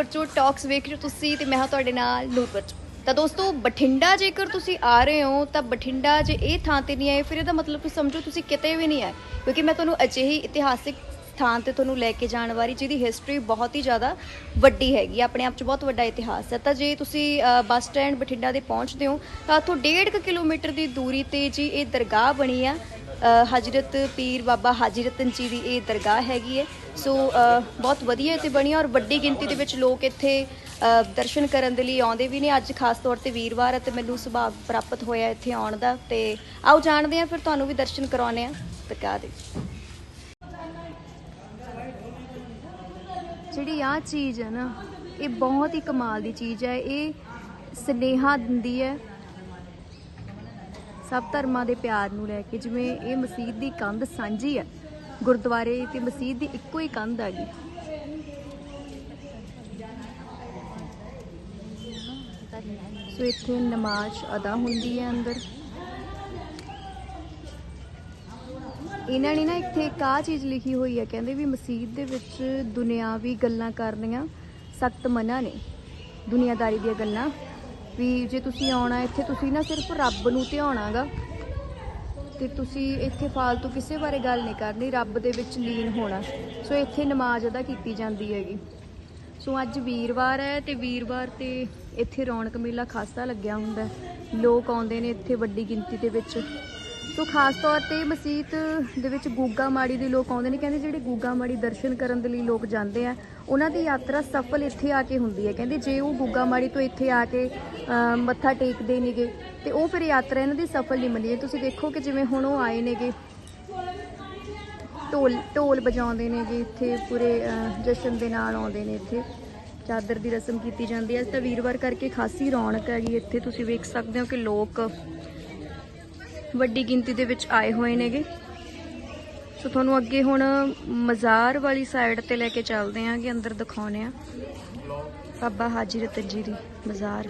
ਅਕਾਲ talks ਵੇਖ ਰਹੇ ਹੋ ਤੁਸੀਂ ਤੇ ਮੈਂ ਹਾਂ ਤੁਹਾਡੇ ਨਾਲ ਨੂਰ ਬੱਚੋ ਤਾਂ ਦੋਸਤੋ ਬਠਿੰਡਾ ਜੇਕਰ ਤੁਸੀਂ ਆ ਰਹੇ ਹੋ ਤਾਂ ਬਠਿੰਡਾ ਜੇ ਇਹ ਥਾਂ ਤੇ ਨਹੀਂ ਆਏ ਫਿਰ ਇਹਦਾ ਮਤਲਬ ਤੁਸੀਂ ਸਮਝੋ ਤੁਸੀਂ ਕਿਤੇ ਵੀ ਨਹੀਂ ਆਏ। ਕਿਉਂਕਿ ਮੈਂ ਤੁਹਾਨੂੰ ਅਜਿਹੀ ਇਤਿਹਾਸਿਕ ਥਾਂ ਤੇ ਤੁਹਾਨੂੰ ਲੈ ਕੇ ਜਾਣ ਵਾਲੀ ਜਿਹਦੀ ਹਿਸਟਰੀ ਬਹੁਤ ਹੀ ਜ਼ਿਆਦਾ ਵੱਡੀ ਹੈਗੀ ਆ, ਆਪਣੇ ਆਪ 'ਚ ਬਹੁਤ ਵੱਡਾ ਇਤਿਹਾਸ ਹੈ। ਤਾਂ ਜੇ ਤੁਸੀਂ ਬੱਸ ਸਟੈਂਡ ਬਠਿੰਡਾ ਦੇ ਪਹੁੰਚਦੇ ਹੋ ਤਾਂ ਇੱਥੋਂ 1.5 ਕਿਲੋਮੀਟਰ ਦੀ ਦੂਰੀ ਤੇ ਜੀ ਇਹ ਦਰਗਾਹ ਬਣੀ ਆ। ਅ, ਹਜ਼ਰਤ ਪੀਰ ਬਾਬਾ ਹਾਜੀ ਰਤਨ ਜੀ ਦੀ ਇਹ ਦਰਗਾਹ ਹੈਗੀ ਹੈ। ਸੋ ਅ, ਬਹੁਤ ਵਧੀਆ ਇੱਥੇ ਬਣੀ ਔਰ ਵੱਡੀ ਗਿਣਤੀ ਦੇ ਵਿੱਚ ਲੋਕ ਇੱਥੇ ਅ, ਦਰਸ਼ਨ ਕਰਨ ਦੇ ਲਈ ਆਉਂਦੇ ਵੀ ਨੇ। ਅੱਜ ਖਾਸ ਤੌਰ ਤੇ ਵੀਰਵਾਰ ਹੈ ਤੇ ਮੈਨੂੰ ਸੁਭਾਗ ਪ੍ਰਾਪਤ ਹੋਇਆ ਇੱਥੇ ਆਉਣ ਦਾ। ਤੇ ਆਓ ਜਾਣਦੇ ਹਾਂ ਫਿਰ ਤੁਹਾਨੂੰ ਵੀ ਦਰਸ਼ਨ ਕਰਾਉਣੇ ਆ ਦਰਗਾਹ ਦੇ। ਜਿਹੜੀ ਆ ਚੀਜ਼ ਹੈ ਨਾ ਇਹ ਬਹੁਤ ਹੀ ਕਮਾਲ ਦੀ ਚੀਜ਼ ਹੈ। ਇਹ ਸਨੇਹਾ ਦਿੰਦੀ ਹੈ ਸਭ ਧਰਮਾਂ ਦੇ ਪਿਆਰ ਨੂੰ ਲੈ ਕੇ ਜਿਵੇਂ ਇਹ ਮਸਜਿਦ ਦੀ ਕੰਧ ਸਾਂਝੀ ਹੈ। ਗੁਰਦੁਆਰੇ ਤੇ ਮਸਜਿਦ ਦੀ ਇੱਕੋ ਹੀ ਕੰਧ ਹੈਗੀ। ਸੋ ਇੱਥੇ ਨਮਾਜ਼ ਅਦਾ ਹੁੰਦੀ ਹੈ ਅੰਦਰ। ਇਹਨਾਂ ਨੇ ਨਾ ਇੱਥੇ ਇੱਕ ਆਹ ਚੀਜ਼ ਲਿਖੀ ਹੋਈ ਹੈ, ਕਹਿੰਦੇ ਵੀ ਮਸਜਿਦ ਦੇ ਵਿੱਚ ਦੁਨਿਆਵੀ ਗੱਲਾਂ ਕਰਨੀਆਂ ਸਖਤ ਮਨਾ ਨੇ। ਦੁਨੀਆਦਾਰੀ ਦੀਆਂ ਗੱਲਾਂ ਵੀ ਜੇ ਤੁਸੀਂ ਆਉਣਾ, ਇੱਥੇ ਤੁਸੀਂ ਨਾ ਸਿਰਫ ਰੱਬ ਨੂੰ ਧਿਆਉਣਾਗਾ ਤੇ ਤੁਸੀਂ ਇੱਥੇ ਫਾਲਤੂ ਕਿਸੇ ਬਾਰੇ ਗੱਲ ਨਹੀਂ ਕਰਨੀ, ਰੱਬ ਦੇ ਵਿੱਚ ਲੀਨ ਹੋਣਾ। ਸੋ ਇੱਥੇ ਨਮਾਜ਼ ਅਦਾ ਕੀਤੀ ਜਾਂਦੀ ਹੈਗੀ। ਸੋ ਅੱਜ ਵੀਰਵਾਰ ਹੈ ਤੇ ਵੀਰਵਾਰ ਤੇ ਇੱਥੇ ਰੌਣਕ ਮੇਲਾ ਖਾਸਾ ਲੱਗਿਆ ਹੁੰਦਾ ਲੋਕ ਆਉਂਦੇ ਨੇ ਇੱਥੇ ਵੱਡੀ ਗਿਣਤੀ ਦੇ ਵਿੱਚ। ਸੋ ਖਾਸ ਤੌਰ ਤੇ ਮਸਜਿਦ ਦੇ ਵਿੱਚ ਗੂਗਾ ਮਾੜੀ ਦੇ ਲੋਕ ਆਉਂਦੇ ਨੇ, ਕਹਿੰਦੇ ਜਿਹੜੇ ਗੂਗਾ ਮਾੜੀ ਦਰਸ਼ਨ ਕਰਨ ਦੇ ਲਈ ਲੋਕ ਜਾਂਦੇ ਆ, ਉਹਨਾਂ ਦੀ ਯਾਤਰਾ ਸਫਲ ਇੱਥੇ ਆ ਕੇ ਹੁੰਦੀ ਹੈ। ਕਹਿੰਦੇ ਜੇ ਉਹ ਗੂਗਾ ਮਾੜੀ ਤੋਂ ਇੱਥੇ ਆ ਕੇ ਮੱਥਾ ਟੇਕਦੇ ਨੇਗੇ, ਤੇ ਉਹ ਫਿਰ ਯਾਤਰਾ ਇਹਨਾਂ ਦੀ ਸਫਲ ਨਹੀਂ ਮੰਨੀ ਤੁਸੀਂ ਦੇਖੋ ਕਿ ਜਿਵੇਂ ਹੁਣ ਉਹ ਆਏ ਨੇਗੇ, ਢੋਲ ਢੋਲ ਵਜਾਉਂਦੇ ਨੇਗੇ ਇੱਥੇ, ਪੂਰੇ ਜਸ਼ਨ ਦੇ ਨਾਲ ਆਉਂਦੇ ਨੇ ਇੱਥੇ। ਚਾਦਰ ਦੀ ਰਸਮ ਕੀਤੀ ਜਾਂਦੀ ਹੈ। ਤਾਂ ਵੀਰਵਾਰ ਕਰਕੇ ਖਾਸੀ ਰੌਣਕ ਹੈਗੀ ਇੱਥੇ। ਤੁਸੀਂ ਵੇਖ ਸਕਦੇ ਹੋ ਕਿ ਲੋਕ ਵੱਡੀ ਗਿਣਤੀ ਦੇ ਵਿੱਚ ਆਏ ਹੋਏ ਨੇਗੇ। ਸੋ ਤੁਹਾਨੂੰ ਅੱਗੇ ਹੁਣ ਮਜ਼ਾਰ ਵਾਲੀ ਸਾਈਡ ਤੇ ਲੈ ਕੇ ਚੱਲਦੇ ਆਂ ਕਿ ਅੰਦਰ ਦਿਖਾਉਨੇ ਆ। ਬਾਬਾ ਹਾਜੀ ਰਤਨ ਜੀ ਦੀ ਮਜ਼ਾਰ।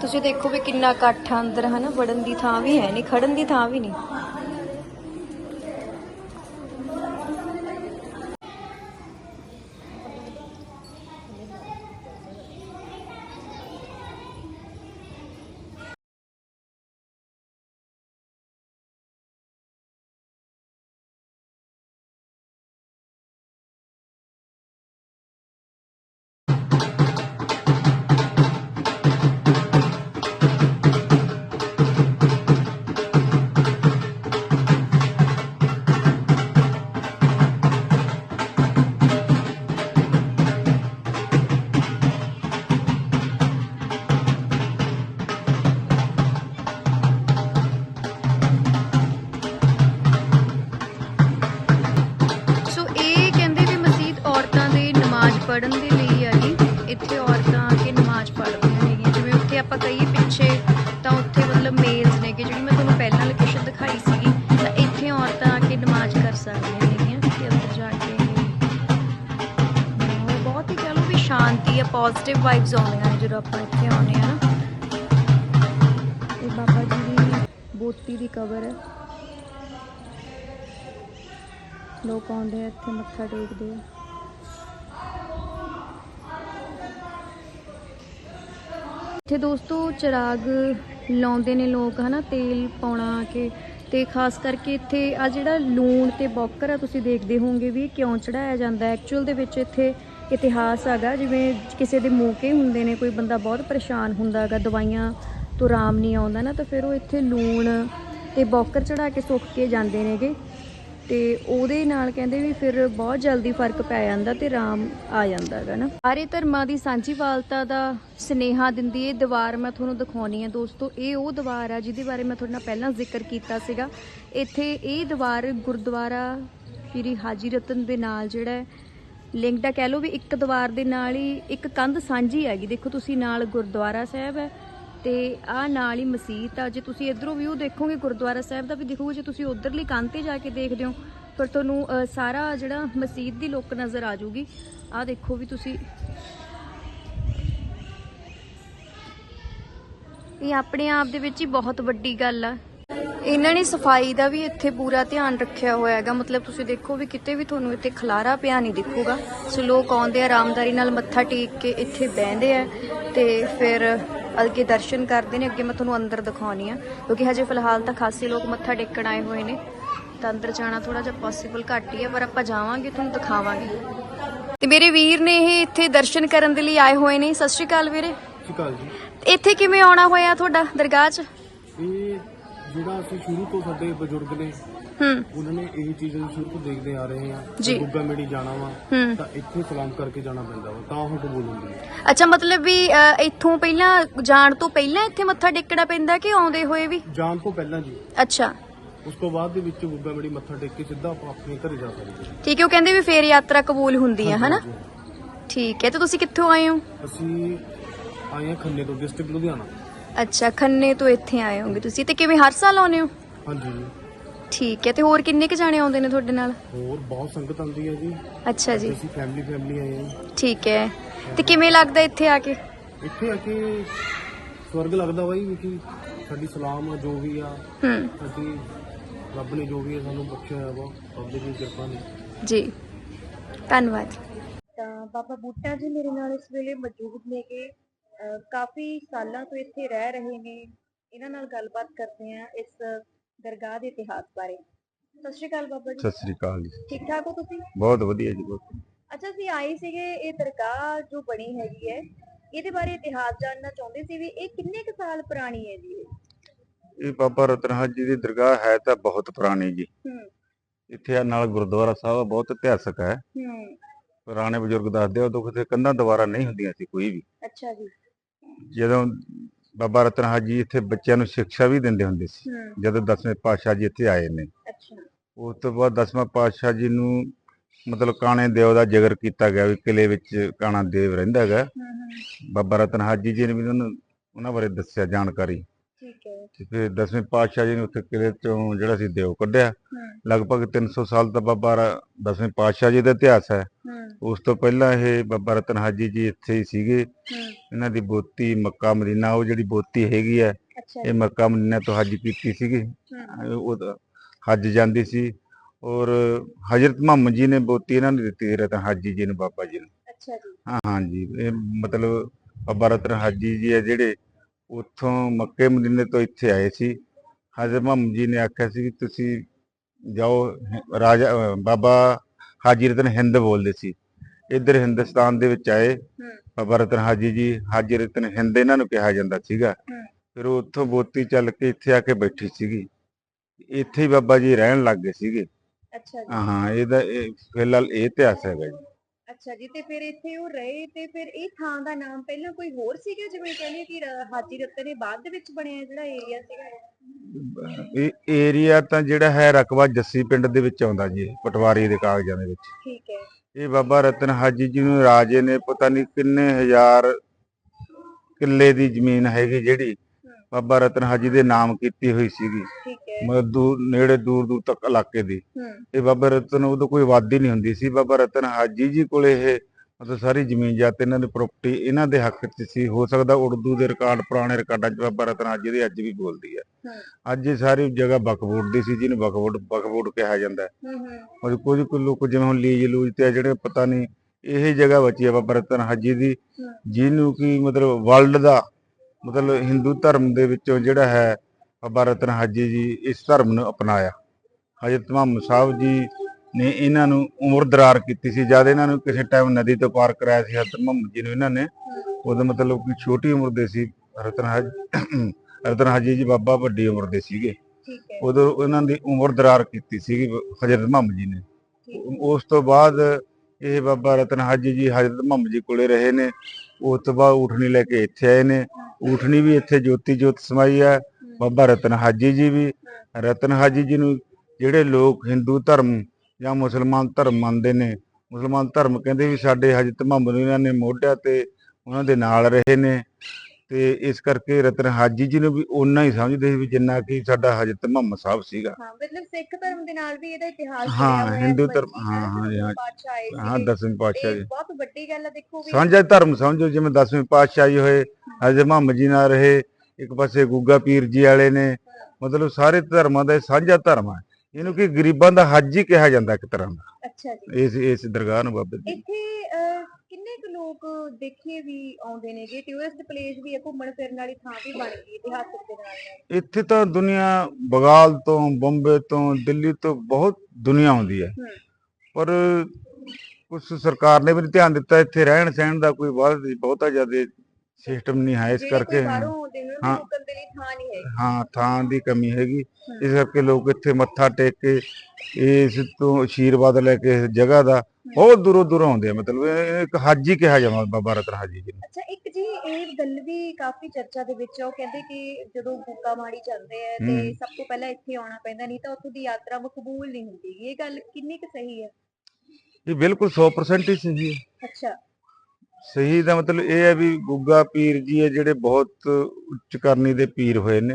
ਤੁਸੀਂ ਦੇਖੋ ਵੀ ਕਿੰਨਾ ਇਕੱਠ ਅੰਦਰ, ਹਨਾ? ਵੜਨ ਦੀ ਥਾਂ ਵੀ ਹੈ ਨਹੀਂ, ਖੜਨ ਦੀ ਥਾਂ ਵੀ ਨਹੀਂ। ਪੋਜ਼ਿਟਿਵ ਵਾਈਬਸ ਆਉਂਦੀਆਂ ਨੇ ਜਦੋਂ ਆਪਾਂ ਇੱਥੇ ਆਉਂਦੇ ਆ ਇਹ ਬਾਬਾ ਜੀ ਦੀ ਬੋਤੀ ਦੀ ਕਬਰ ਹੈ ਲੋਕ ਆਉਂਦੇ ਆ ਇੱਥੇ, ਮੱਥਾ ਟੇਕਦੇ ਆ। ਇੱਥੇ ਦੋਸਤੋ ਚਿਰਾਗ ਲਾਉਂਦੇ ਨੇ ਲੋਕ, ਹਨਾ, ਤੇਲ ਪਾਉਣਾ ਕੇ, ਤੇ ਖਾਸ ਕਰਕੇ ਇੱਥੇ ਆ ਜਿਹੜਾ ਲੂਣ ਤੇ ਬੌਕਰ ਆ, ਤੁਸੀਂ ਦੇਖਦੇ ਹੋਵੋਗੇ ਵੀ ਕਿਉਂ ਚੜਾਇਆ ਜਾਂਦਾ। ਐਕਚੁਅਲ ਦੇ ਵਿੱਚ ਇੱਥੇ ਇਤਿਹਾਸ ਹੈਗਾ, ਜਿਵੇਂ ਕਿਸੇ ਦੇ ਮੌਕੇ ਹੁੰਦੇ ਨੇ, ਕੋਈ ਬੰਦਾ ਬਹੁਤ ਪਰੇਸ਼ਾਨ ਹੁੰਦਾ ਹੈਗਾ, ਦਵਾਈਆਂ ਤੋਂ ਆਰਾਮ ਨਹੀਂ ਆਉਂਦਾ ਨਾ, ਤਾਂ ਫਿਰ ਉਹ ਇੱਥੇ ਲੂਣ ਤੇ ਬੌਕਰ ਚੜਾ ਕੇ ਸੁੱਕ ਕੇ ਜਾਂਦੇ ਨੇਗੇ ਤੇ ਉਹਦੇ ਨਾਲ ਕਹਿੰਦੇ ਵੀ ਫਿਰ ਬਹੁਤ ਜਲਦੀ ਫ਼ਰਕ ਪੈ ਜਾਂਦਾ ਤੇ ਆਰਾਮ ਆ ਜਾਂਦਾ ਹੈਗਾ ਨਾ। ਸਾਰੇ ਧਰਮਾਂ ਦੀ ਸਾਂਝੀਵਾਲਤਾ ਦਾ ਸਨੇਹਾ ਦਿੰਦੀ ਇਹ ਦੀਵਾਰ ਮੈਂ ਤੁਹਾਨੂੰ ਦਿਖਾਉਣੀ ਹੈ ਦੋਸਤੋ, ਇਹ ਉਹ ਦੀਵਾਰ ਆ ਜਿਹਦੇ ਬਾਰੇ ਮੈਂ ਤੁਹਾਡੇ ਨਾਲ ਪਹਿਲਾਂ ਜ਼ਿਕਰ ਕੀਤਾ ਸੀਗਾ। ਇੱਥੇ ਇਹ ਦੀਵਾਰ ਗੁਰਦੁਆਰਾ ਸ਼੍ਰੀ ਹਾਜੀ ਰਤਨ ਦੇ ਨਾਲ ਜਿਹੜਾ ਲਿੰਕਡ ਆ ਕਹਿ ਲਓ ਵੀ ਇੱਕ ਦੀਵਾਰ ਦੇ ਨਾਲ ਹੀ ਇੱਕ ਕੰਧ ਸਾਂਝੀ ਹੈਗੀ। ਦੇਖੋ ਤੁਸੀਂ ਨਾਲ ਗੁਰਦੁਆਰਾ ਸਾਹਿਬ ਹੈ ਤੇ ਆ ਨਾਲ ਹੀ ਮਸਜਿਦ ਆ। ਜੇ ਤੁਸੀਂ ਇਧਰੋਂ ਵਿਊ ਦੇਖੋਗੇ ਗੁਰਦੁਆਰਾ ਸਾਹਿਬ ਦਾ ਵੀ ਦਿਖੂਗਾ ਜੇ ਤੁਸੀਂ ਉਧਰਲੀ ਕੰਧ ਤੇ ਜਾ ਕੇ ਦੇਖਦੇ ਹੋ ਪਰ ਤੁਹਾਨੂੰ ਸਾਰਾ ਜਿਹੜਾ ਮਸਜਿਦ ਦੀ ਲੁੱਕ ਨਜ਼ਰ ਆ ਜਾਊਗੀ। ਆ ਦੇਖੋ ਵੀ ਤੁਸੀਂ। ਇਹ ਆਪਣੇ ਆਪ ਦੇ ਵਿੱਚ ਹੀ ਬਹੁਤ ਵੱਡੀ ਗੱਲ ਆ। ਇਹਨਾਂ ਨੇ ਸਫ਼ਾਈ ਦਾ ਵੀ ਇੱਥੇ ਪੂਰਾ ਧਿਆਨ ਰੱਖਿਆ ਹੋਇਆ ਹੈਗਾ। ਮਤਲਬ ਤੁਸੀਂ ਦੇਖੋ ਵੀ ਕਿਤੇ ਵੀ ਤੁਹਾਨੂੰ ਇੱਥੇ ਖਲਾਰਾ ਪਿਆ ਨਹੀਂ ਦਿਖੂਗਾ। ਸੋ ਲੋਕ ਆਉਂਦੇ ਆ ਆਰਾਮਦਾਰੀ ਨਾਲ ਮੱਥਾ ਟੇਕ ਕੇ ਇੱਥੇ ਬਹਿੰਦੇ ਆ ਤੇ ਫਿਰ ਅੱਗੇ ਦਰਸ਼ਨ ਕਰਦੇ ਨੇ। ਅੱਗੇ ਮੈਂ ਤੁਹਾਨੂੰ ਅੰਦਰ ਦਿਖਾਉਣੀ ਆ ਕਿਉਂਕਿ ਹਜੇ ਫਿਲਹਾਲ ਤਾਂ ਖਾਸੀ ਲੋਕ ਮੱਥਾ ਟੇਕਣ ਆਏ ਹੋਏ ਨੇ। ਤਾਂ ਅੰਦਰ ਜਾਣਾ ਥੋੜਾ ਜਿਹਾ ਪੋਸੀਬਲ ਘੱਟ ਹੀ ਹੈ ਪਰ ਆਪਾਂ ਜਾਵਾਂਗੇ ਤੁਹਾਨੂੰ ਦਿਖਾਵਾਂਗੇ। ਤੇ ਮੇਰੇ ਵੀਰ ਨੇ ਇਹ ਇੱਥੇ ਦਰਸ਼ਨ ਕਰਨ ਦੇ ਲਈ ਆਏ ਹੋਏ ਨੇ। ਸਤਿ ਸ਼੍ਰੀ ਅਕਾਲ ਵੀਰੇ। ਸਤਿ ਸ਼੍ਰੀ ਅਕਾਲ ਜੀ। ਇੱਥੇ ਕਿਵੇਂ ਆਉਣਾ ਹੋਇਆ ਤੁਹਾਡਾ ਦਰਗਾਹ 'ਚ? ਇਹ ਜਿਹੜਾ ਅਸੀਂ ਸ਼ੁਰੂ ਤੋਂ ਸਾਡੇ ਬਜ਼ੁਰਗ ਨੇ ਹੂੰ। ਉਹਨਾਂ ਨੇ ਇਹ ਚੀਜ਼ ਨੂੰ ਸ਼ੁਰੂ ਤੋਂ ਦੇਖਦੇ ਆ ਰਹੇ ਆ ਜੀ। ਗੁੱਗਾ ਮੇੜੀ ਜਾਣਾ ਵਾ ਹੂੰ। ਤਾਂ ਇੱਥੇ ਸਲਾਮ ਕਰਕੇ ਜਾਣਾ ਪੈਂਦਾ ਵਾ ਤਾਂ ਉਹ ਕਬੂਲ ਹੁੰਦੀ ਹੈ। ਅੱਛਾ ਮਤਲਬ ਵੀ ਅ, ਇੱਥੋਂ ਪਹਿਲਾਂ ਜਾਣ ਤੋਂ ਪਹਿਲਾਂ ਇੱਥੇ ਮੱਥਾ ਟੇਕਣਾ ਪੈਂਦਾ ਕਿ ਆਉਂਦੇ ਹੋਏ ਵੀ? ਜਾਣ ਤੋਂ ਪਹਿਲਾਂ ਜੀ। ਅੱਛਾ। ਉਸ ਤੋਂ ਬਾਅਦ ਦੇ ਵਿੱਚ ਗੁੱਗਾ ਮੇੜੀ ਮੱਥਾ ਟੇਕ ਕੇ ਸਿੱਧਾ ਆਪਾਂ ਆਪਣੇ ਘਰੇ ਜਾ ਸਕਦੇ ਹਾਂ। ਠੀਕ ਹੈ ਉਹ ਕਹਿੰਦੇ ਵੀ ਫੇਰ ਯਾਤਰਾ ਕਬੂਲ ਹੁੰਦੀ ਹੈ ਹਨਾ? ਹਾਂਜੀ। ਠੀਕ ਹੈ ਤੇ ਤੁਸੀਂ ਕਿੱਥੋਂ ਆਏ ਹੋ? ਅਸੀਂ ਆਏ ਹਾਂ ਖੰਨੇ ਤੋਂ ਡਿਸਟ੍ਰਿਕਟ ਲੁਧਿਆਣਾ। ਅੱਛਾ ਖੰਨੇ ਤੋਂ ਇੱਥੇ ਆਏ ਹੋਗੇ ਤੁਸੀਂ। ਤੇ ਕਿਵੇਂ ਹਰ ਸਾਲ ਆਉਂਦੇ ਹੋ? ਹਾਂਜੀ। ਜੀ ਠੀਕ ਹੈ ਤੇ ਹੋਰ ਕਿੰਨੇ ਕੁ ਜਾਣੇ ਆਉਂਦੇ ਨੇ ਤੁਹਾਡੇ ਨਾਲ? ਹੋਰ ਬਹੁਤ ਸੰਗਤ ਆਉਂਦੀ ਹੈ ਜੀ। ਅੱਛਾ ਜੀ। ਅਸੀਂ ਫੈਮਿਲੀ ਫੈਮਿਲੀ ਆਏ ਹਾਂ। ਠੀਕ ਹੈ। ਤੇ ਕਿਵੇਂ ਲੱਗਦਾ ਇੱਥੇ ਆ ਕੇ? ਇੱਥੇ ਆ ਕੇ ਸਵਰਗ ਲੱਗਦਾ ਵਾ ਜੀ ਕਿ ਸਾਡੀ ਸਲਾਮ ਆ ਜੋ ਵੀ ਆ। ਹੂੰ। ਸਾਡੀ ਰੱਬ ਨੇ ਜੋ ਵੀ ਆ ਸਾਨੂੰ ਬਖਸ਼ਿਆ ਹੋਇਆ ਵਾ ਰੱਬ ਦੀ ਕਿਰਪਾ ਨੇ ਜੀ। ਧੰਨਵਾਦ। ਤਾਂ ਬਾਬਾ ਬੂਟਾ ਜੀ ਮੇਰੇ ਨਾਲ ਇਸ ਵੇਲੇ ਮੌਜੂਦ ਨੇ ਕਿ ਅਹ, ਕਾਫੀ ਸਾਲਾਂ ਤੋਂ ਇੱਥੇ ਰਹਿ ਰਹੇ ਨੇ। ਇਹਨਾਂ ਨਾਲ ਗੱਲਬਾਤ ਕਰਦੇ ਆ ਇਸ ਦਰਗਾਹ ਦੇ ਇਤਿਹਾਸ ਬਾਰੇ। ਸਤਿ ਸ਼੍ਰੀ ਅਕਾਲ ਬਾਬਾ ਜੀ। ਸਤਿ ਸ੍ਰੀ ਅਕਾਲ ਜੀ। ਠੀਕ ਠਾਕ ਹੋ ਤੁਸੀਂ? ਬਹੁਤ ਵਧੀਆ ਜੀ ਬਹੁਤ ਅੱਛਾ ਅਸੀਂ ਆਏ ਸੀਗੇ ਇਹ ਦਰਗਾਹ ਜੋ ਬਣੀ ਹੈਗੀ ਹੈ। ਇਹਦੇ ਬਾਰੇ ਇਤਿਹਾਸ ਜਾਣਨਾ ਚਾਹੁੰਦੇ ਸੀ ਵੀ ਇਹ ਕਿੰਨੇ ਕੁ ਸਾਲ ਪੁਰਾਣੀ ਹੈ ਜੀ ਇਹ? ਬਾਬਾ ਰਤਨਹਾਜ ਜੀ ਦੀ ਦਰਗਾਹ ਹੈ ਤਾਂ ਬਹੁਤ ਪੁਰਾਣੀ ਜੀ। ਹੂੰ। ਇੱਥੇ ਆ ਨਾਲ ਗੁਰਦੁਆਰਾ ਸਾਹਿਬ ਆ, ਬਹੁਤ ਇਤਿਹਾਸਕ ਹੈ। ਹੂੰ। ਪੁਰਾਣੇ ਬਜ਼ੁਰਗ ਦੱਸਦੇ ਆ ਉਦੋਂ ਕਿਤੇ ਕੰਧਾਂ ਦੁਆਰਾ ਨਹੀਂ ਹੁੰਦੀਆਂ ਸੀ ਕੋਈ ਵੀ। ਅੱਛਾ ਜੀ। ਜਦੋਂ ਬਾਬਾ ਰਤਨਹਾਜ ਜੀ ਇੱਥੇ ਬੱਚਿਆਂ ਨੂੰ ਸਿੱਖਿਆ ਵੀ ਦਿੰਦੇ ਹੁੰਦੇ ਸੀ ਜਦੋਂ ਦਸਵੇਂ ਪਾਤਸ਼ਾਹ ਜੀ ਇੱਥੇ ਆਏ ਨੇ। ਅੱਛਾ। ਉਸ ਤੋਂ ਬਾਅਦ ਦਸਵਾਂ ਪਾਤਸ਼ਾਹ ਜੀ ਨੂੰ ਮਤਲਬ ਕਾਣੇ ਦੇਵ ਦਾ ਜ਼ਿਕਰ ਕੀਤਾ ਗਿਆ ਵੀ ਕਿਲੇ ਵਿੱਚ ਕਾਣਾ ਦੇਵ ਰਹਿੰਦਾ ਹੈਗਾ। ਬਾਬਾ ਰਤਨਹਾਜ ਜੀ ਨੇ ਵੀ ਉਹਨਾਂ ਬਾਰੇ ਦੱਸਿਆ ਜਾਣਕਾਰੀ। ਠੀਕ ਹੈ। ਤੇ ਫਿਰ ਦਸਵੇਂ ਪਾਤਸ਼ਾਹ ਜੀ ਨੇ ਉੱਥੇ ਕਿਲੇ ਚੋਂ ਜਿਹੜਾ ਸੀ ਦੇਵ ਕੱਢਿਆ। ਹੂੰ। ਲਗਭਗ 300 ਸਾਲ ਦਾ ਬਾਬਾ ਰ- ਦਸਵੇਂ ਪਾਤਸ਼ਾਹ ਜੀ ਦਾ ਇਤਿਹਾਸ ਹੈ। ਹੂੰ। ਉਸ ਤੋਂ ਪਹਿਲਾਂ ਇਹ ਬਾਬਾ ਰਤਨ ਹਾਜੀ ਜੀ ਇੱਥੇ ਹੀ ਸੀਗੇ। ਹੂੰ। ਇਹਨਾਂ ਦੀ ਬੋਤੀ ਮੱਕਾ ਮਦੀਨਾ ਉਹ ਜਿਹੜੀ ਬੋਤੀ ਹੈਗੀ ਹੈ ਇਹ ਮੱਕਾ ਮਦੀਨਾ ਤੋਂ ਹੱਜ ਕੀਤੀ ਸੀਗੀ। ਹੂੰ। ਉਹ ਹੱਜ ਜਾਂਦੀ ਸੀ। ਔਰ ਹਜ਼ਰਤ ਮੁਹੰਮਦ ਜੀ ਨੇ ਬੋਤੀ ਇਹਨਾਂ ਨੂੰ ਦਿੱਤੀ ਰਤਨ ਹਾਜੀ ਜੀ ਨੂੰ ਬਾਬਾ ਜੀ ਨੂੰ। ਅੱਛਾ ਜੀ। ਹਾਂ ਹਾਂਜੀ। ਇਹ ਮਤਲਬ ਬਾਬਾ ਰਤਨ ਹਾਜੀ ਜੀ ਹੈ ਜਿਹੜੇ ਉੱਥੋਂ ਮੱਕੇ ਮਦੀਨੇ ਤੋਂ ਇੱਥੇ ਆਏ ਸੀ। ਹਜ਼ਰਤ ਮੁਹੰਮਦ ਜੀ ਨੇ ਆਖਿਆ ਸੀ ਕਿ ਤੁਸੀਂ ਜਾਓ ਰਾਜਾ ਬਾਬਾ ਹਾਜੀ ਰਤਨ ਹਿੰਦ ਬੋਲਦੇ ਸੀ। ਇੱਧਰ ਹਿੰਦੁਸਤਾਨ ਦੇ ਵਿੱਚ ਆਏ। ਬਾਬਾ ਰਤਨ ਹਾਜੀ ਜੀ ਹਾਜੀ ਰਤਨ ਹਿੰਦ ਇਹਨਾਂ ਨੂੰ ਕਿਹਾ ਜਾਂਦਾ ਸੀਗਾ। ਫਿਰ ਉਹ ਉੱਥੋਂ ਬੋਤੀ ਚੱਲ ਕੇ ਇੱਥੇ ਆ ਕੇ ਬੈਠੀ ਸੀਗੀ। ਇੱਥੇ ਹੀ ਬਾਬਾ ਜੀ ਰਹਿਣ ਲੱਗ ਗਏ ਸੀਗੇ। ਅੱਛਾ ਜੀ। ਹਾਂ ਇਹਦਾ ਇਹ ਫਿਲਹਾਲ ਇਹ ਇਤਿਹਾਸ ਹੈਗਾ ਜੀ। ਅੱਛਾ ਜੀ ਤੇ ਫਿਰ ਇੱਥੇ ਉਹ ਰਹੇ ਤੇ ਫਿਰ ਇਹ ਥਾਂ ਦਾ ਨਾਮ ਪਹਿਲਾਂ ਕੋਈ ਹੋਰ ਸੀਗਾ? ਜਿਵੇਂ ਕਹਿੰਦੇ ਕਿ ਰ- ਹਾਜੀ ਰਤਨ ਦੇ ਬਾਅਦ ਦੇ ਵਿੱਚ ਬਣਿਆ ਜਿਹੜਾ ਏਰੀਆ ਸੀਗਾ ਇਹ? ਇਹ ਏਰੀਆ ਤਾਂ ਜਿਹੜਾ ਹੈ ਰਕਬਾ ਜੱਸੀ ਪਿੰਡ ਦੇ ਵਿੱਚ ਆਉਂਦਾ ਜੀ ਇਹ, ਪਟਵਾਰੀ ਦੇ ਕਾਗਜ਼ਾਂ ਦੇ ਵਿੱਚ। ਠੀਕ ਹੈ। ਇਹ ਬਾਬਾ ਰਤਨ ਹਾਜੀ ਜੀ ਨੂੰ ਰਾਜੇ ਨੇ ਪਤਾ ਨਹੀਂ ਕਿੰਨੇ ਹਜ਼ਾਰ ਕਿੱਲੇ ਦੀ ਜ਼ਮੀਨ ਹੈਗੀ ਜਿਹੜੀ ਬਾਬਾ ਰਤਨ ਹਾਜੀ ਦੇ ਨਾਮ ਕੀਤੀ ਹੋਈ ਸੀਗੀ। ਠੀਕ ਹੈ। ਮਤਲਬ ਦੂਰ ਨੇੜੇ ਦੂਰ ਦੂਰ ਤੱਕ ਇਲਾਕੇ ਦੀ। ਇਹ ਬਾਬਾ ਰਤਨ ਉਦੋਂ ਕੋਈ ਆਬਾਦੀ ਨਹੀਂ ਹੁੰਦੀ ਸੀ। ਬਾਬਾ ਰਤਨ ਹਾਜੀ ਜੀ ਕੋਲੇ ਇਹ ਮਤਲਬ ਸਾਰੀ ਜ਼ਮੀਨ ਜਾਤ ਇਹਨਾਂ ਦੀ ਪ੍ਰਾਪਰਟੀ ਇਹਨਾਂ ਦੇ ਹੱਕ 'ਚ ਸੀ। ਹੋ ਸਕਦਾ ਉਰਦੂ ਦੇ ਰਿਕਾਰਡ ਪੁਰਾਣੇ ਰਿਕਾਰਡਾਂ 'ਚ ਬਾਬਾ ਰਤਨ ਹਾਜੀ ਦੀ ਅੱਜ ਵੀ ਬੋਲਦੀ ਹੈ। ਅੱਜ ਇਹ ਸਾਰੀ ਜਗ੍ਹਾ ਬਕਵੋਟ ਦੀ ਸੀ ਜਿਹਨੂੰ ਬਕਵੋਟ ਬਕਵੋਟ ਕਿਹਾ ਜਾਂਦਾ। ਹੈ ਔਰ ਕੁਝ ਕੁ ਲੋਕ ਜਿਵੇਂ ਹੁਣ ਲੀਜ ਲੂਜ ਤੇ ਜਿਹੜੇ ਪਤਾ ਨਹੀਂ ਇਹ ਜਗ੍ਹਾ ਬਚੀ ਹੈ ਬਾਬਾ ਰਤਨ ਹਾਜੀ ਦੀ। ਜਿਹਨੂੰ ਕੀ ਮਤਲਬ ਵਰਲਡ ਦਾ ਮਤਲਬ ਹਿੰਦੂ ਧਰਮ ਦੇ ਵਿੱਚੋਂ ਜਿਹੜਾ ਹੈ ਬਾਬਾ ਰਤਨ ਹਾਜੀ ਜੀ ਇਸ ਧਰਮ ਨੂੰ ਅਪਣਾਇਆ। ਹਜ਼ਰਤ ਮੁਹੰਮਦ ਸਾਹਿਬ ਜੀ ਨੇ ਇਹਨਾਂ ਨੂੰ ਉਮਰ ਦਰਾਰ ਕੀਤੀ ਸੀ। ਜਦ ਇਹਨਾਂ ਨੂੰ ਕਿਸੇ ਟਾਈਮ ਨਦੀ ਤੋਂ ਪਾਰ ਕਰਾਇਆ ਸੀ ਹਜ਼ਰਤ ਮੁਹੰਮਦ ਜੀ ਨੂੰ ਇਹਨਾਂ ਨੇ ਉਦੋਂ ਮਤਲਬ ਕਿ ਛੋਟੀ ਉਮਰ ਦੇ ਸੀ। ਰਤਨ ਹਾਜ ਰਤਨ ਹਾਜੀ ਜੀ ਬਾਬਾ ਵੱਡੀ ਉਮਰ ਦੇ ਸੀਗੇ। ਉਦੋਂ ਇਹਨਾਂ ਦੀ ਉਮਰ ਦਰਾਰ ਕੀਤੀ ਸੀਗੀ ਹਜ਼ਰਤ ਮੁਹੰਮਦ ਜੀ ਨੇ। ਉਸ ਤੋਂ ਬਾਅਦ ਇਹ ਬਾਬਾ ਰਤਨ ਹਾਜੀ ਜੀ ਹਜ਼ਰਤ ਮੁਹੰਮਦ ਜੀ ਕੋਲੇ ਰਹੇ ਨੇ। ਉਸ ਤੋਂ ਬਾਅਦ ਊਠਣੀ ਲੈ ਕੇ ਇੱਥੇ ਆਏ ਨੇ। ਊਠਣੀ ਵੀ ਇੱਥੇ ਜੋਤੀ ਜੋਤ ਸਮਾਈ ਹੈ ਬਾਬਾ ਰਤਨ ਹਾਜੀ ਜੀ ਵੀ ਰਤਨ ਹਾਜੀ ਜੀ ਨੂੰ ਜਿਹੜੇ ਲੋਕ ਹਿੰਦੂ ਧਰਮ ਜਾਂ ਮੁਸਲਮਾਨ ਧਰਮ ਮੰਨਦੇ ਨੇ ਮੁਸਲਮਾਨ ਧਰਮ ਕਹਿੰਦੇ ਵੀ ਸਾਡੇ ਹਜ਼ਰਤ ਮੁਹੰਮਦ ਇਹਨਾਂ ਨੇ ਮੋਢਿਆਂ ਤੇ ਉਹਨਾਂ ਦੇ ਨਾਲ ਰਹੇ ਨੇ। ਤੇ ਇਸ ਕਰਕੇ ਰਤਨ ਹਾਜੀ ਜੀ ਨੂੰ ਵੀ ਓਨਾ ਹੀ ਸਮਝਦੇ ਸੀ ਵੀ ਜਿੰਨਾ ਕਿ ਸਾਡਾ ਹਜ਼ਰਤ ਮੁਹੰਮਦ ਸਾਹਿਬ ਸੀਗਾ। ਹਾਂ ਮਤਲਬ ਸਿੱਖ ਧਰਮ ਦੇ ਨਾਲ ਵੀ ਇਹਦਾ ਇਤਿਹਾਸ ਹਾਂ, ਜੁੜਿਆ ਹੋਇਆ ਹਿੰਦੂ। ਧਰਮ, ਹਾਂ, ਹਾਂ, ਹਾਂ। ਦਸਵੇਂ ਪਾਤਸ਼ਾਹ ਜੀ। ਬਹੁਤ ਵੱਡੀ ਗੱਲ ਹੈ ਦੇਖੋ ਵੀ ਸਾਂਝਾ ਧਰਮ ਸਮਝੋ ਜਿਵੇਂ ਦਸਵੇਂ ਪਾਤਸ਼ਾਹੀ ਹੋਏ ਹਜ਼ਰਤ ਮੁਹੰਮਦ ਜੀ ਨਾਲ ਰਹੇ ਇੱਕ ਪਾਸੇ ਗੁੱਗਾ ਪੀਰ ਜੀ ਵਾਲੇ ਨੇ ਮਤਲਬ ਸਾਰੇ ਧਰਮਾਂ ਦਾ ਸਾਂਝਾ ਧਰਮ ਹੈ ਇਹਨੂੰ ਕਿ ਗਰੀਬਾਂ ਦਾ ਹੱਜ ਹੀ ਕਿਹਾ ਜਾਂਦਾ ਇੱਕ ਤਰ੍ਹਾਂ ਦਾ। ਅੱਛਾ ਜੀ। ਇਸ ਇਸ ਦਰਗਾਹ ਨੂੰ ਬਾਬੇ ਦੀ ਇੱਥੇ ਕਿੰਨੇ ਕੁ ਲੋਕ ਦੇਖੇ ਵੀ ਆਉਂਦੇ ਨੇਗੇ ਟੂਰਿਸਟ ਪਲੇਸ ਵੀ ਹੈ ਘੁੰਮਣ ਫਿਰਨ ਵਾਲੀ ਥਾਂ ਵੀ ਬਣ ਗਈ ਇਤਿਹਾਸਕ ਦੇ ਨਾਲ ਨਾਲ ਇੱਥੇ ਤਾਂ ਦੁਨੀਆ ਬਗਾਲ ਤੋਂ ਬੰਬੇ ਤੋਂ ਦਿੱਲੀ ਤੋਂ ਬਹੁਤ ਦੁਨੀਆ ਆਉਂਦੀ ਹੈ ਹੂੰ। ਪਰ ਕੁਝ ਸਰਕਾਰ ਨੇ ਵੀ ਨੀ ਧਿਆਨ ਦਿੱਤਾ ਇੱਥੇ ਰਹਿਣ ਸਹਿਣ ਦਾ ਕੋਈ ਬਹੁਤ ਬਹੁਤਾ ਜ਼ਿਆਦਾ ਸਿਸਟਮ ਨਹੀਂ ਹੈ ਇਸ ਕਰਕੇ ਹਾਂ। ਰੁਕਣ ਦੇ ਲਈ ਥਾਂ ਨਹੀਂ ਹੈਗੀ। ਹਾਂ ਥਾਂ ਦੀ ਕਮੀ ਹੈਗੀ। ਇਸ ਕਰਕੇ ਲੋਕ ਇੱਥੇ ਮੱਥਾ ਟੇਕ ਕੇ ਇਸ ਤੋਂ ਆਸ਼ੀਰਵਾਦ ਲੈ ਕੇ ਇਸ ਜਗ੍ਹਾ ਦਾ ਬਹੁਤ ਦੂਰੋਂ ਦੂਰੋਂ ਆਉਂਦੇ ਆ ਮਤਲਬ ਇਹ ਇੱਕ ਹੱਜ ਕਿਹਾ ਜਾਂਦਾ ਬਾਬਾ ਰਤਨ ਹਾਜੀ ਜੀ ਨੂੰ। ਅੱਛਾ ਇੱਕ ਜੀ ਇਹ ਗੱਲ ਵੀ ਕਾਫੀ ਚਰਚਾ ਦੇ ਵਿੱਚ ਆ ਉਹ ਕਹਿੰਦੇ ਕਿ ਜਦੋਂ ਗੁੱਗਾ ਮਾੜੀ ਜਾਂਦੇ ਆ ਤੇ। ਸਭ ਤੋਂ ਪਹਿਲਾਂ ਇੱਥੇ ਆਉਣਾ ਪੈਂਦਾ ਨਹੀਂ ਤਾਂ ਉੱਥੋਂ ਦੀ ਯਾਤਰਾ ਮਕਬੂਲ ਨਹੀਂ ਹੁੰਦੀ। ਇਹ ਗੱਲ ਕਿੰਨੀ ਕੁ ਸਹੀ ਹੈ? ਇਹ ਬਿਲਕੁਲ 100% ਹੀ ਸਹੀ ਹੈ। ਅੱਛਾ। ਸਹੀ ਦਾ ਮਤਲਬ ਇਹ ਹੈ ਵੀ ਗੁੱਗਾ ਪੀਰ ਜੀ ਹੈ ਜਿਹੜੇ ਬਹੁਤ ਉੱਚ ਕਰਨੀ ਦੇ ਪੀਰ ਹੋਏ ਨੇ।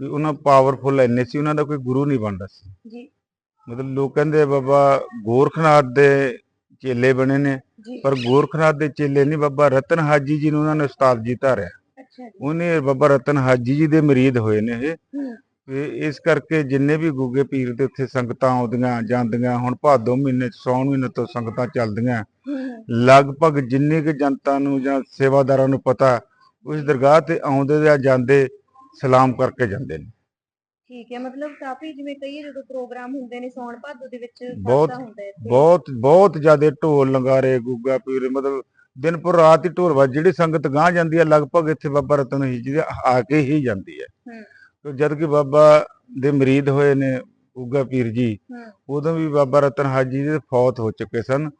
ਵੀ ਉਹਨਾਂ ਪਾਵਰਫੁਲ ਇੰਨੇ ਸੀ ਉਹਨਾਂ ਦਾ ਕੋਈ ਗੁਰੂ ਨਹੀਂ ਬਣਦਾ ਸੀ। ਜੀ। ਮਤਲਬ ਲੋਕ ਕਹਿੰਦੇ ਆ ਬਾਬਾ ਗੋਰਖਨਾਥ ਦੇ ਚੇਲੇ ਬਣੇ ਨੇ। ਪਰ ਗੋਰਖਨਾਥ ਦੇ ਚੇਲੇ ਨਹੀਂ ਬਾਬਾ ਰਤਨ ਹਾਜੀ ਜੀ ਨੂੰ ਉਹਨਾਂ ਨੇ ਉਸਤਾਦ ਜੀ ਧਾਰਿਆ। ਅੱਛਾ ਜੀ। ਉਹਨੇ ਬਾਬਾ ਰਤਨ ਹਾਜੀ ਜੀ ਦੇ ਮਰੀਦ ਹੋਏ ਨੇ ਇਹ। ਇਸ ਕਰਕੇ ਜਿੰਨੇ ਵੀ ਗੁੱਗੇ ਪੀਰ ਦੇ ਉੱਥੇ ਸੰਗਤਾਂ ਆਉਂਦੀਆਂ ਜਾਂਦੀਆਂ ਹੁਣ ਭਾਦੋ ਮਹੀਨੇ ਚ ਸੌਣ ਮਹੀਨੇ ਤੋਂ ਸੰਗਤਾਂ ਚੱਲਦੀਆਂ ਲਗਭਗ ਜਿੰਨੀ ਕੁ ਜਨਤਾ ਨੂੰ ਜਾਂ ਸੇਵਾਦਾਰਾਂ ਨੂੰ ਪਤਾ ਉਸ ਦਰਗਾਹ ਤੇ ਆਉਂਦੇ ਜਾਂ ਜਾਂਦੇ ਸਲਾਮ ਕਰਕੇ ਜਾਂਦੇ ਨੇ ਠੀਕ ਹੈ ਮਤਲਬ ਕਾਫੀ ਜਿਵੇਂ ਕਹੀਏ ਜਦੋਂ ਪ੍ਰੋਗਰਾਮ ਹੁੰਦੇ ਨੇ ਸੌਣ ਭਾਦੋ ਦੇ ਵਿੱਚ ਬਹੁਤ-। ਬਹੁਤ ਬਹੁਤ ਜ਼ਿਆਦਾ ਢੋਲ ਲੰਗਾਰੇ ਗੁੱਗਾ ਪੀਰ ਮਤਲਬ ਦਿਨ ਪਰ ਰਾਤ ਹੀ ਢੋਲ ਵੱਜ ਜਿਹੜੀ ਸੰਗਤ ਗਾਂ ਜਾਂਦੀ ਹੈ ਲਗਭਗ ਇੱਥੇ ਬਾਬਾ ਰਤਨ ਹੀ ਜੀ ਦੇ ਆ ਕੇ ਹੀ ਜਾਂਦੀ ਹੈ ਹੂੰ। ਤੇ ਜਦ ਕਿ ਬਾਬਾ ਦੇ ਮਰੀਦ ਹੋਏ ਨੇ ਗੁੱਗਾ ਪੀਰ ਜੀ ਉਦੋਂ ਵੀ ਬਾਬਾ ਰਤਨ ਹਾਜੀ ਦੇ ਫੌਤ ਹੋ ਚੁੱਕੇ ਸਨ।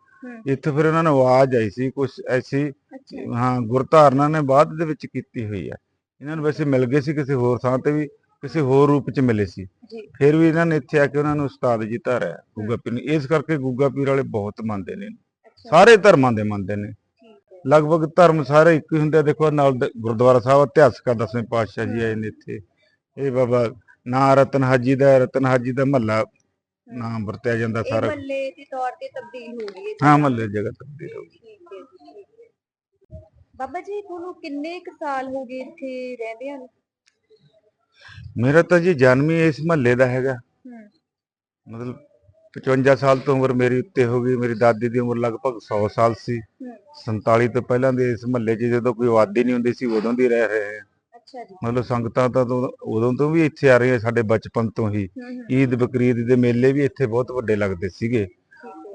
ਇੱਥੇ ਫਿਰ ਉਹਨਾਂ ਨੂੰ ਆਵਾਜ਼ ਆਈ ਸੀ ਕੁਝ ਐਸੀ ਹਾਂ ਗੁਰਧਾਰਨਾ ਨੇ ਬਾਅਦ ਦੇ ਵਿੱਚ ਕੀਤੀ ਹੋਈ ਹੈ ਇਹਨਾਂ ਨੂੰ ਵੈਸੇ ਮਿਲ ਗਏ ਸੀ ਕਿਸੇ ਹੋਰ ਥਾਂ ਤੇ ਵੀ ਕਿਸੇ ਹੋਰ ਰੂਪ ਚ ਮਿਲੇ ਸੀ। ਫਿਰ ਵੀ ਇਹਨਾਂ ਨੇ ਇੱਥੇ ਆ ਕੇ ਉਹਨਾਂ ਨੂੰ ਉਸਤਾਦ ਜੀ ਧਾਰਿਆ ਗੁੱਗਾ ਪੀਰ ਨੂੰ। ਇਸ ਕਰਕੇ ਗੁੱਗਾ ਪੀਰ ਵਾਲੇ ਬਹੁਤ ਮੰਨਦੇ ਨੇ। ਸਾਰੇ ਧਰਮਾਂ ਦੇ ਮੰਨਦੇ ਨੇ। ਲਗਭਗ ਧਰਮ ਸਾਰੇ ਇੱਕੋ ਹੀ ਹੁੰਦੇ ਆ। ਦੇਖੋ ਨਾਲ ਗੁਰਦੁਆਰਾ ਸਾਹਿਬ ਇਤਿਹਾਸਕ ਆ ਦਸਵੇਂ ਪਾਤਸ਼ਾਹ ਜੀ ਆਏ ਨੇ ਇੱਥੇ। ਇਹ ਬਾਬਾ ਨਾਂ ਰਤਨ ਹਾਜੀ ਦਾ ਰਤਨ ਹਾਜੀ ਦਾ ਮਹੱਲਾ ਨਾਮ ਵਰਤਿਆ ਜਾਂਦਾ ਸਾਰਾ। ਮੱਲੇ ਦੇ ਤੌਰ ਤੇ ਤਬਦੀਲ ਹੋ ਗਈ ਹੈ ਹਾਂ ਮਹੱਲੇ ਜਗ੍ਹਾ ਤਬਦੀਲ ਹੋ ਗਈ। ਬਾਬਾ ਜੀ ਤੁਹਾਨੂੰ ਕਿੰਨੇ ਕੁ ਸਾਲ ਹੋ ਗਏ ਇੱਥੇ ਰਹਿੰਦਿਆਂ ਨੂੰ? ਮੇਰਾ ਤਾਂ ਜੀ ਜਨਮ ਹੀ ਇਸ ਮਹੱਲੇ ਦਾ ਹੈਗਾ। ਮਤਲਬ 55 ਸਾਲ ਤੋਂ ਉਮਰ ਮੇਰੀ ਉੱਤੇ ਹੋ ਗਈ। ਮੇਰੀ ਦਾਦੀ ਦੀ ਉਮਰ ਲਗਭਗ 100 ਸਾਲ ਸੀ। ਹੂੰ 47 ਤੋਂ ਪਹਿਲਾਂ ਦੇ ਇਸ ਮਹੱਲੇ 'ਚ ਜਦੋਂ ਕੋਈ ਆਬਾਦੀ ਨਹੀਂ ਹੁੰਦੀ ਸੀ ਉਦੋਂ ਦੀ ਰਹਿ ਰਹੇ ਹਾਂ। ਅੱਛਾ ਜੀ। ਮਤਲਬ ਸੰਗਤਾਂ ਤਾਂ ਉਦੋਂ- ਉਦੋਂ ਤੋਂ ਵੀ ਇੱਥੇ ਆ ਰਹੀਆਂ ਸਾਡੇ ਬਚਪਨ ਤੋਂ ਹੀ। ਹੂੰ ਹੂੰ। ਈਦ ਬਕਰੀਦ ਦੇ ਮੇਲੇ ਵੀ ਇੱਥੇ ਬਹੁਤ ਵੱਡੇ ਲੱਗਦੇ ਸੀਗੇ।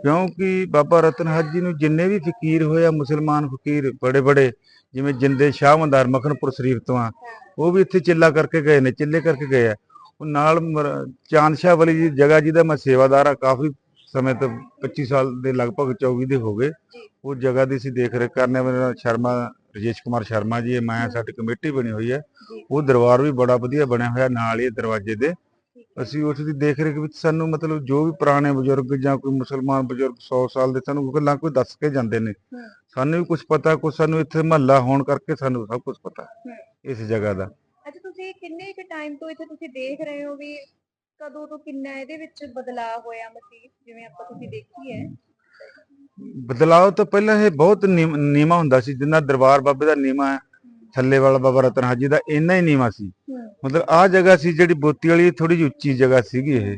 ਕਿਉਂਕਿ ਬਾਬਾ ਰਤਨ ਹਾਜੀ ਨੂੰ ਜਿੰਨੇ ਵੀ ਫਕੀਰ ਹੋਏ ਆ ਮੁਸਲਮਾਨ ਫਕੀਰ ਬੜੇ ਬੜੇ ਜਿਵੇਂ ਜਿੰਦੇ ਸ਼ਾਹ ਮੰਦਾਰ ਮੱਖਣਪੁਰ ਸ਼ਰੀਫ ਤੋਂ ਆ ਉਹ ਵੀ ਇੱਥੇ ਚਿੱਲਾ ਕਰਕੇ ਗਏ ਨੇ ਚਿੱਲੇ ਕਰਕੇ ਗਏ ਆ। ਉਹ ਨਾਲ ਮਰ- ਚਾਂਦ ਸ਼ਾਹ ਵਾਲੀ ਜੀ ਜਗ੍ਹਾ ਜਿਹਦਾ ਮੈਂ ਸੇਵਾਦਾਰ ਆ ਕਾਫੀ ਸਮੇਂ ਤੋਂ 25 ਸਾਲ ਦੇ ਲਗਭਗ 24 ਦੇ ਹੋ ਗਏ। ਉਹ ਜਗ੍ਹਾ ਦੀ ਅਸੀਂ ਦੇਖ ਰੇਖ ਕਰਨੇ ਮੇਰੇ ਨਾਲ ਸ਼ਰਮਾ ਰਜੇਸ਼ ਕੁਮਾਰ ਸ਼ਰਮਾ ਜੀ ਇਹ ਮੈਂ ਸਾਡੀ ਕਮੇਟੀ ਬਣੀ ਹੋਈ ਹੈ। ਉਹ ਦਰਬਾਰ ਵੀ ਬੜਾ ਵਧੀਆ ਬਣਿਆ ਹੋਇਆ ਨਾਲ ਹੀ ਦਰਵਾਜ਼ੇ ਦੇ। ਅਸੀਂ ਉਸ ਦੀ ਦੇਖ ਰੇਖ ਵਿੱਚ ਸਾਨੂੰ ਮਤਲਬ ਜੋ ਵੀ ਪੁਰਾਣੇ ਬਜ਼ੁਰਗ ਜਾਂ ਕੋਈ ਮੁਸਲਮਾਨ ਬਜ਼ੁਰਗ 100 ਸਾਲ ਦੇ ਸਾਨੂੰ ਗੱਲਾਂ ਕੋਈ ਦੱਸ ਕੇ ਜਾਂਦੇ ਨੇ। ਸਾਨੂੰ ਵੀ ਕੁਝ ਪਤਾ ਕੁਝ ਸਾਨੂੰ ਇੱਥੇ ਮਹੱਲਾ ਹੋਣ ਕਰਕੇ ਸਾਨੂੰ ਸਭ ਕੁਝ ਪਤਾ। ਇਸ ਜਗ੍ਹਾ ਦਾ। ਅੱਛਾ ਤੁਸੀਂ ਕਿੰਨੇ ਕੁ ਟਾਈਮ ਤੋਂ ਇੱਥੇ ਤੁਸੀਂ ਦੇਖ ਰਹੇ ਹੋ ਵੀ ਕਦੋਂ ਤੋਂ ਕਿੰਨਾ ਇਹਦੇ ਵਿੱਚ ਬਦਲਾਅ ਹੋਇਆ ਮਸੀਹ ਜਿਵੇਂ ਆਪਾਂ ਤੁਸੀਂ ਦੇਖੀ ਹੈ? ਬਦਲਾਅ ਤੋਂ ਪਹਿਲਾਂ ਇਹ ਬਹੁਤ ਨੀਮ- ਹੁੰਦਾ ਸੀ ਜਿੰਨਾ ਦਰਬਾਰ ਬਾਬੇ ਦਾ ਨੀਵਾਂ ਹੈ ਥੱਲੇ ਵਾਲਾ ਬਾਬਾ ਰਤਨ ਹਾਜੀ ਦਾ ਇੰਨਾ ਹੀ ਨੀਵਾਂ ਸੀ। ਮਤਲਬ ਆਹ ਜਗ੍ਹਾ ਸੀ ਜਿਹੜੀ ਬੋਤੀ ਵਾਲੀ ਥੋੜੀ ਜਿਹੀ ਉੱਚੀ ਜਗ੍ਹਾ ਸੀਗੀ ਇਹ।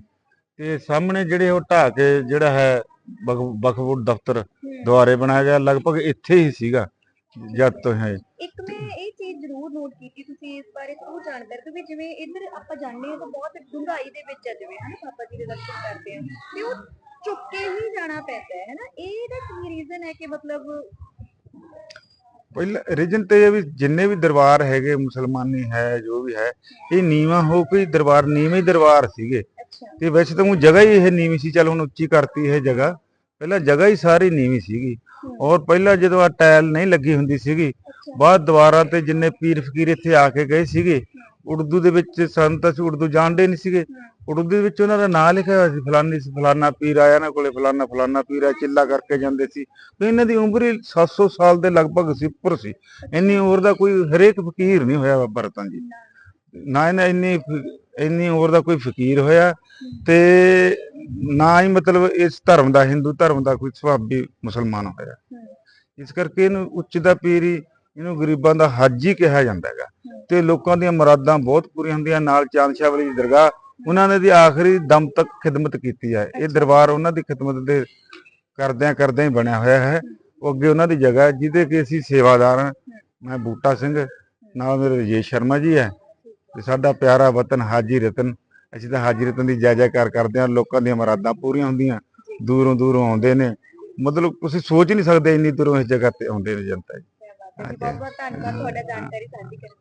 ਤੇ ਸਾਹਮਣੇ ਜਿਹੜੇ ਉਹ ਢਾਹ ਕੇ ਜਿਹੜਾ ਹੈ ਬਖਬੂਰ ਦਫ਼ਤਰ ਦੁਆਰੇ ਬਣਾਇਆ ਗਿਆ ਲਗਭਗ ਇੱਥੇ ਹੀ ਸੀਗਾ ਜਦ ਤੋਂ ਹੈ ਇੱਕ ਮੈਂ ਇਹ ਚੀਜ਼ ਜ਼ਰੂਰ ਨੋਟ ਕੀਤੀ ਤੁਸੀਂ ਇਸ ਬਾਰੇ ਜ਼ਰੂਰ ਜਾਣਦੇ ਹੋ ਕਿ ਜਿਵੇਂ ਇੱਧਰ ਆਪਾਂ ਜਾਣਦੇ ਹਾਂ ਤਾਂ ਬਹੁਤ ਡੂੰਘਾਈ ਦੇ ਵਿੱਚ ਹੈ ਜਿਵੇਂ ਹਨਾ ਬਾਬਾ ਜੀ ਦੇ ਦਰਸ਼ਨ ਕਰਦੇ ਆ। ਤੇ ਉਹ ਚੁੱਕ ਕੇ ਹੀ ਜਾਣਾ ਪੈਂਦਾ ਹੈ ਹਨਾ ਇਹਦਾ ਕੀ ਰੀਜ਼ਨ ਹੈ ਕਿ ਮਤਲਬ ਪਹਿਲਾਂ ਰੀਜਨ ਤੇ ਇਹ ਵੀ ਜਿੰਨੇ ਵੀ ਦਰਬਾਰ ਹੈਗੇ ਮੁਸਲਮਾਨੀ ਹੈ ਜੋ ਵੀ ਹੈ ਇਹ ਨੀਵਾਂ ਹੋ ਕੇ ਹੀ ਦਰਬਾਰ ਨੀਵੇਂ ਹੀ ਦਰਬਾਰ ਸੀਗੇ। ਤੇ ਵੈਸੇ ਤਾਂ ਉਹ ਜਗ੍ਹਾ ਹੀ ਇਹ ਨੀਵੀਂ ਸੀ ਚਲ ਹੁਣ ਉੱਚੀ ਕਰਤੀ ਇਹ ਜਗ੍ਹਾ। ਪਹਿਲਾਂ ਜਗ੍ਹਾ ਹੀ ਸਾਰੀ ਨੀਵੀਂ ਸੀਗੀ। ਔਰ ਪਹਿਲਾਂ ਜਦੋਂ ਆ ਟਾਇਲ ਨਹੀਂ ਲੱਗੀ ਹੁੰਦੀ ਸੀਗੀ ਬਾਅਦ ਦੁਆਰਾਂ ਤੇ ਜਿੰਨੇ ਪੀਰ ਫਕੀਰ ਇੱਥੇ ਆ ਕੇ ਗਏ ਸੀਗੇ ਉਰਦੂ ਦੇ ਵਿੱਚ ਸਾਨੂੰ ਤਾਂ ਅਸੀਂ ਉਰਦੂ ਜਾਣਦੇ ਨਹੀਂ ਸੀਗੇ। ਉਰਦੂ ਦੇ ਵਿੱਚ ਉਹਨਾਂ ਦਾ ਨਾਂ ਲਿਖਿਆ ਹੋਇਆ ਸੀ, ਫਲਾਨੀ ਫਲਾਨਾ ਪੀਰ ਆਇਆ ਨਾ ਕੋਲੇ, ਫਲਾਨਾ ਫਲਾਨਾ ਪੀਰ ਆ ਚਿੱਲਾ ਕਰਕੇ ਜਾਂਦੇ ਸੀ। ਤੇ ਇਹਨਾਂ ਦੀ ਉਮਰ ਹੀ 700 ਸਾਲ ਦੇ ਲਗਭਗ ਸੀ ਉੱਪਰ ਸੀ। ਇੰਨੀ ਉਮਰ ਦਾ ਕੋਈ ਹਰੇਕ ਫਕੀਰ ਨਹੀਂ ਹੋਇਆ ਬਾਬਾ ਰਤਨ ਜੀ। ਨਾ ਇਹਨਾਂ ਇੰਨੀ ਇੰਨੀ ਉਮਰ ਦਾ ਕੋਈ ਫਕੀਰ ਹੋਇਆ ਤੇ ਨਾ ਹੀ ਮਤਲਬ ਇਸ ਧਰਮ ਦਾ, ਹਿੰਦੂ ਧਰਮ ਦਾ ਕੋਈ ਸੁਭਾਵੀ ਮੁਸਲਮਾਨ ਹੋਇਆ। ਇਸ ਕਰਕੇ ਇਹਨੂੰ ਉੱਚ ਦਾ ਪੀਰ ਹੀ ਇਹਨੂੰ ਗਰੀਬਾਂ ਦਾ ਹੱਜ ਹੀ ਕਿਹਾ ਜਾਂਦਾ ਹੈਗਾ। ਤੇ ਲੋਕਾਂ ਦੀਆਂ ਮੁਰਾਦਾਂ ਬਹੁਤ ਪੂਰੀਆਂ ਹੁੰਦੀਆਂ, ਨਾਲ ਚਾਂਦਸ਼ਾਹ ਵਾਲੀ ਦੀ ਦਰਗਾਹ, ਉਹਨਾਂ ਨੇ ਦੀ ਆਖਰੀ ਦਮ ਤੱਕ ਖਿਦਮਤ ਕੀਤੀ ਹੈ ਇਹ ਦਰਬਾਰ ਉਹਨਾਂ ਦੀ ਖਿਦਮਤ ਦੇ ਕਰਦਿਆਂ ਕਰਦਿਆਂ ਹੀ ਬਣਿਆ ਹੋਇਆ ਹੈ। ਉਹ ਅੱਗੇ ਉਹਨਾਂ ਦੀ ਜਗ੍ਹਾ ਜਿਹਦੇ ਕਿ ਅਸੀਂ ਸੇਵਾਦਾਰ ਹਾਂ। ਮੈਂ ਬੂਟਾ ਸਿੰਘ, ਨਾਲ ਮੇਰੇ ਰਜੇਸ਼ ਸ਼ਰਮਾ ਜੀ ਹੈ। ਤੇ ਸਾਡਾ ਪਿਆਰਾ ਵਤਨ ਹਾਜੀ ਰਤਨ, ਅਸੀਂ ਤਾਂ ਹਾਜੀ ਰਤਨ ਦੀ ਜੈ ਜੈਕਾਰ ਕਰਦੇ ਹਾਂ, ਲੋਕਾਂ ਦੀਆਂ ਮੁਰਾਦਾਂ ਪੂਰੀਆਂ ਹੁੰਦੀਆਂ, ਦੂਰੋਂ ਦੂਰੋਂ ਆਉਂਦੇ ਨੇ। ਮਤਲਬ ਤੁਸੀਂ ਸੋਚ ਨਹੀਂ ਸਕਦੇ ਇੰਨੀ ਦੂਰੋਂ ਇਸ ਜਗ੍ਹਾ ਤੇ ਆਉਂਦੇ ਨੇ ਜਨਤਾ ਜੀ। ਬਹੁਤ ਬਹੁਤ ਧੰਨਵਾਦ ਤੁਹਾਡਾ ਜਾਣਕਾਰੀ ਸਾਂਝੀ ਕਰਨ